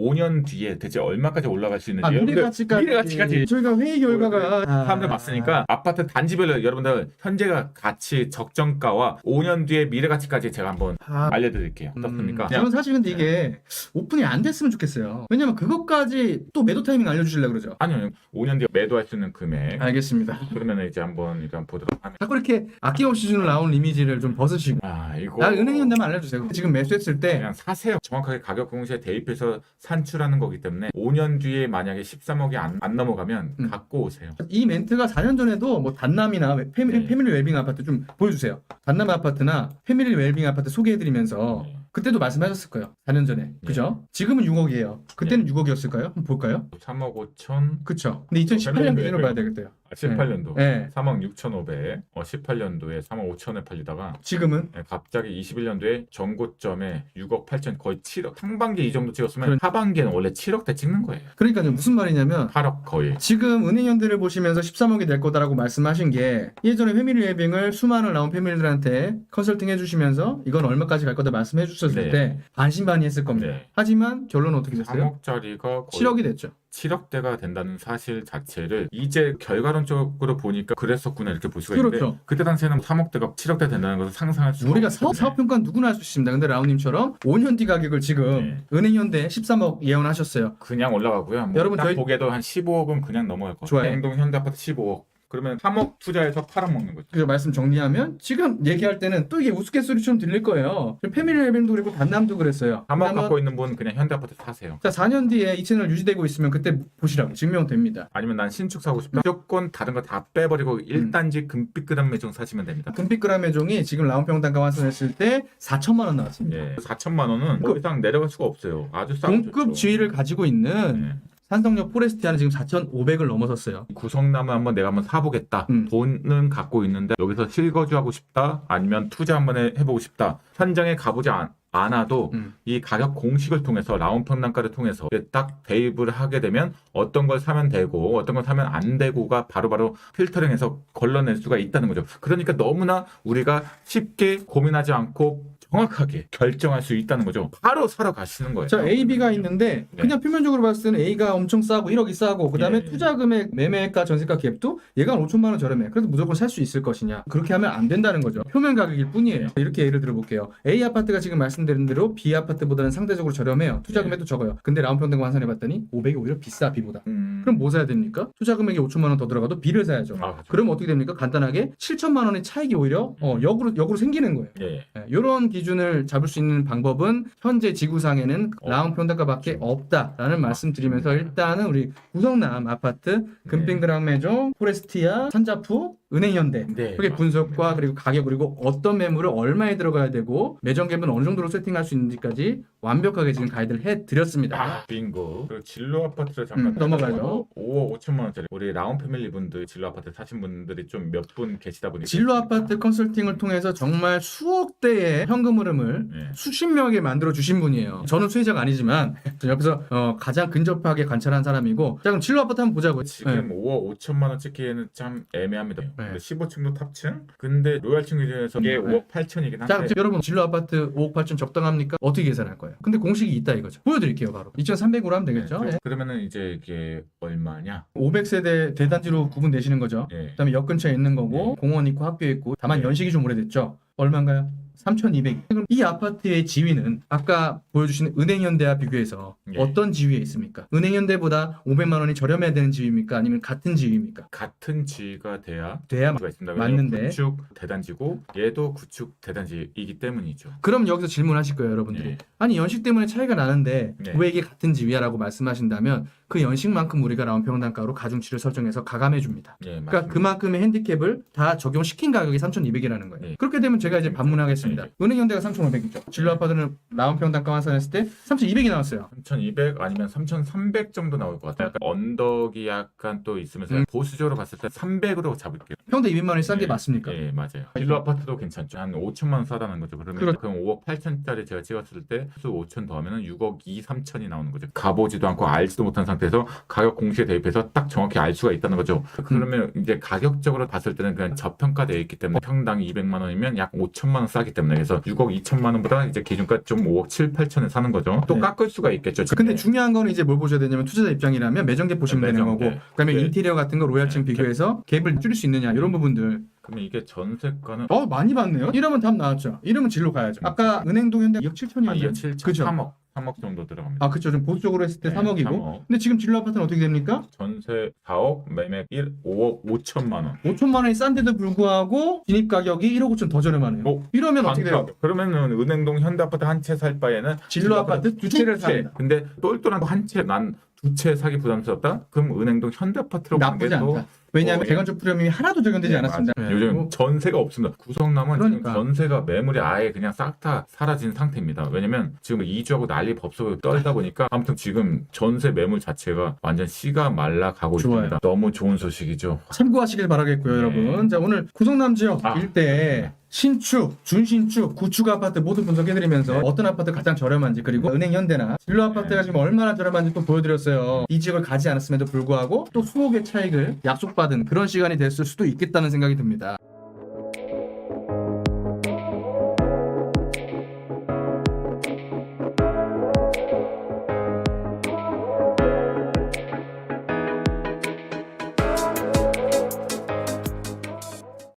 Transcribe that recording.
5년 뒤에 대체 얼마까지 올라갈 수 있는지 아, 미래 여러분들 가치까지. 미래 가치까지 저희가 회의 결과가 사람들 봤으니까 아파트 단지별로 여러분들 현재가 가치 적정가와 5년 뒤에 미래 가치까지 제가 한번 아, 알려드릴게요. 어떻습니까? 음, 그냥 저는 사실 근데 이게 오픈이 안 됐으면 좋겠어요. 왜냐면 그것까지 또 매도 타이밍 알려주실래 그러죠. 아니요, 5년 뒤에 매도할 수 있는 금액. 알겠습니다. 그러면 이제 한번 일단 보도록 하면. 자꾸 이렇게 아낌없이 주는 나오는 이미지를 좀 벗으시고. 아 이거. 나 은행이 온다면 알려주세요. 지금 매수했을 때 그냥 사세요. 정확하게 가격 공시에 대입해서 산출하는 거기 때문에 5년 뒤에 만약에 13억이 안, 안 넘어가면 음. 갖고 오세요. 이 멘트가 4년 전에도 뭐 단남이나 패밀리, 네. 패밀리 웰빙 아파트 좀 보여주세요. 단남 아파트나 패밀리 웰빙 아파트 소개해드리면서 네. 그때도 말씀하셨을 거예요. 4년 전에. 그죠? 지금은 6억이에요. 그때는 네. 6억이었을까요? 한번 볼까요? 3억 5천, 그쵸. 근데 2018년 기준으로 봐야 되겠대요. 아, 18년도 네. 3억 6천5백, 어, 18년도에 3억 5천에 팔리다가 지금은 네, 갑자기 21년도에 전고점에 6억 8천 거의 7억 상반기 이 정도 찍었으면 그런- 하반기에는 원래 7억대 찍는 거예요. 그러니까 무슨 말이냐면 8억 거의. 지금 은행연대를 보시면서 13억이 될 거다라고 말씀하신 게 예전에 패밀리 웨빙을 수많은 나온 패밀리들한테 컨설팅 해주시면서 이건 얼마까지 갈 거다 말씀해 주셨을 네. 때 반신반의했을 겁니다. 네. 하지만 결론은 어떻게 됐어요? 3억짜리가 거의 7억이 됐죠. 7억대가 된다는 사실 자체를 이제 결과론적으로 보니까 그랬었구나 이렇게 볼 수가 있는데 그렇죠. 그때 당시에는 3억대가 7억대 된다는 것을 상상할 수가 우리가 없기 사업, 평가는 누구나 할 수 있습니다. 근데 라운님처럼 5년 뒤 가격을 지금 네. 은행연대 13억 예언하셨어요. 그냥 올라가고요. 뭐 여러분, 딱 저희- 보기에도 한 15억은 그냥 넘어갈 거예요. 좋아요. 행동 현대 아파트 15억. 그러면 3억 투자해서 8억 먹는 거죠. 그래서 말씀 정리하면 지금 얘기할 때는 또 이게 우스갯소리처럼 들릴 거예요. 패밀리 웨빙도 그리고 단남도 그랬어요. 3억 그러면 갖고 있는 분 그냥 현대아파트 사세요. 자 4년 뒤에 이 채널 유지되고 있으면 그때 보시라고 증명됩니다. 아니면 난 신축 사고 싶다. 무조건 다른 거 다 빼버리고 음. 1단지 금빛 그람 매종 사시면 됩니다. 금빛 그라메종이 지금 라운평 단가 완성했을 때 4천만 원 나왔습니다. 예, 4천만 원은 더 이상 내려갈 수가 없어요. 아주 싸고 동급. 지위를 가지고 있는 예. 산성역 포레스티아는 지금 4,500을 넘어섰어요. 구성나무 한번 내가 한번 사보겠다. 음. 돈은 갖고 있는데 여기서 실거주하고 싶다. 아니면 투자 한번 해- 해보고 싶다. 현장에 가보지 않, 않아도 음. 이 가격 공식을 통해서 라운 평단가를 통해서 딱 대입을 하게 되면 어떤 걸 사면 되고 어떤 걸 사면 안 되고가 바로바로 필터링해서 걸러낼 수가 있다는 거죠. 그러니까 너무나 우리가 쉽게 고민하지 않고 정확하게 결정할 수 있다는 거죠. 바로 사러 가시는 거예요. 자, A, B가 있는데 네. 그냥 표면적으로 봤을 때는 A가 엄청 싸고 1억이 싸고 그다음에 예. 투자 금액, 매매가, 전세가 갭도 얘가 한 5천만 원 저렴해. 그래서 무조건 살 수 있을 것이냐? 그렇게 하면 안 된다는 거죠. 표면 가격일 뿐이에요. 이렇게 예를 들어 볼게요. A 아파트가 지금 말씀드린 대로 B 아파트보다는 상대적으로 저렴해요. 투자 네. 금액도 적어요. 근데 라운평등 환산해 봤더니 500이 오히려 비싸 B보다. 음. 그럼 뭐 사야 됩니까? 투자 금액이 5천만 원 더 들어가도 B를 사야죠. 아, 그렇죠. 그럼 어떻게 됩니까? 간단하게 7천만 원의 차익이 오히려 어, 역으로 역으로 생기는 거예요. 예. 이런 기준을 잡을 수 있는 방법은 현재 지구상에는 어. 라운 평단가밖에 없다라는 말씀드리면서 일단은 우리 구성남 아파트 네. 금빛그랑매종 포레스티아 산자푸 은행현대 네. 그게 분석과 그리고 가격 그리고 어떤 매물을 얼마에 들어가야 되고 매정 갭은 어느 정도로 세팅할 수 있는지까지 완벽하게 지금 가이드를 해드렸습니다. 아, 빙고. 그리고 진로 아파트를 잠깐 음, 넘어가죠. 5억 5천만 원짜리 우리 라운 패밀리 분들 진로 아파트 사신 분들이 좀 몇 분 계시다 보니까 진로 아파트 컨설팅을 통해서 정말 수억 대의 현금 흐름을 예. 수십 명에게 만들어 주신 분이에요. 저는 수혜자가 아니지만 옆에서 어, 가장 근접하게 관찰한 사람이고. 자 그럼 진로 아파트 한번 보자고요. 지금 네. 5억 5천만 원 찍기에는 참 애매합니다. 네. 근데 15층도 탑층. 근데 로얄층 기준에서 이게 네. 5억 8천이긴 자 한데 지금 여러분 진로 아파트 5억 8천 적당합니까? 어떻게 계산할 거예요? 근데 공식이 있다 이거죠. 보여드릴게요 바로. 2,300으로 하면 되겠죠. 네, 예. 그러면은 이제 이게 얼마냐? 500세대 대단지로 구분 내시는 거죠. 예. 그다음에 역 근처에 있는 거고 네. 공원 있고 학교 있고 다만 네. 연식이 좀 오래됐죠. 얼마인가요? 3,200. 그럼 이 아파트의 지위는 아까 보여주신 은행현대와 비교해서 네. 어떤 지위에 있습니까? 은행현대보다 500만 원이 저렴해야 되는 지위입니까? 아니면 같은 지위입니까? 같은 지위가 돼야 돼야 가 있습니다. 맞는데. 구축 대단지고 얘도 구축 대단지이기 때문이죠. 그럼 여기서 질문하실 거예요, 여러분들이. 네. 아니 연식 때문에 차이가 나는데 네. 왜 이게 같은 지위야라고 말씀하신다면 그 연식만큼 우리가 라운 평단가로 가중치를 설정해서 가감해 줍니다. 예, 그러니까. 그만큼의 핸디캡을 다 적용시킨 가격이 3,200이라는 거예요. 네. 그렇게 되면 제가 이제 반문하겠습니다. 네. 은행현대가 3,500이죠. 진로 아파트는 라운 평 단가 환산했을 때 3,200이 나왔어요. 3,200 아니면 3,300 정도 나올 것 같아요. 약간 언덕이 약간 또 있으면서 음. 보수적으로 봤을 때 300으로 잡을게요. 평대 200만 원이 싼 게 예, 맞습니까? 예, 맞아요. 일로 아파트도 괜찮죠. 한 5천만 원 싸다는 거죠. 그러면 그렇- 그럼 5억 8천짜리 제가 찍었을 때 수 5천 더하면은 6억 2, 3천이 나오는 거죠. 가보지도 않고 알지도 못한 상태에서 가격 공시에 대입해서 딱 정확히 알 수가 있다는 거죠. 그러면 이제 가격적으로 봤을 때는 그냥 저평가되어 있기 때문에 평당 200만 원이면 약 5천만 원 싸기 때문에 때문에 그래서 6억 2천만 원보다 이제 기준가 좀 5억 7, 8천에 사는 거죠. 또 네. 깎을 수가 있겠죠. 근데 네. 중요한 거는 이제 뭘 보셔야 되냐면 투자자 입장이라면 매정계 보시면 네, 되는. 거고 그다음에 네. 인테리어 같은 거 로얄층 네. 비교해서 갭을 줄일 수 있느냐 이런 부분들 그러면 이게 전세가는 어 많이 받네요 이러면 답 나왔죠 이러면 진로 가야죠 아까 은행동 현대 2억 7천이었나요? 아, 2억 7천, 그죠? 3억, 3억 정도 들어갑니다. 아 그쵸 좀 보수적으로 했을 때 네, 3억이고 3억. 근데 지금 진로 아파트는 어떻게 됩니까? 전세 4억, 매매 1, 5억 5천만 원. 5천만 원이 싼데도 불구하고 진입 가격이 1억 5천 더 저렴하네요 어, 이러면 어떻게 돼요? 반값. 그러면은 은행동 현대 아파트 한 채 살 바에는 진로 아파트 두 채를 산다 근데 똘똘한 거 한 채 난 두 채 사기 부담스럽다? 그럼 은행동 현대아파트로 나쁘지 않다 왜냐하면 어, 대관적 프리미엄이 하나도 적용되지 네, 않았습니다 맞아요. 요즘 뭐, 전세가 없습니다. 구성남은 그러니까. 지금 전세가 매물이 아예 그냥 싹 다 사라진 상태입니다. 왜냐면 지금 이주하고 난리 법석을 떨다 보니까 아무튼 지금 전세 매물 자체가 완전 씨가 말라 가고 좋아요. 있습니다. 너무 좋은 소식이죠. 참고하시길 바라겠고요, 네. 여러분. 자, 오늘 구성남 지역 아. 일대 신축, 준신축, 구축 아파트 모두 분석해드리면서 네. 어떤 아파트 가장 저렴한지 그리고 은행 현대나 진로 아파트가 네. 지금 얼마나 저렴한지 또 보여드렸어요. 이 지역을 가지 않았음에도 불구하고 또 수억의 차익을 약속받은 그런 시간이 됐을 수도 있겠다는 생각이 듭니다.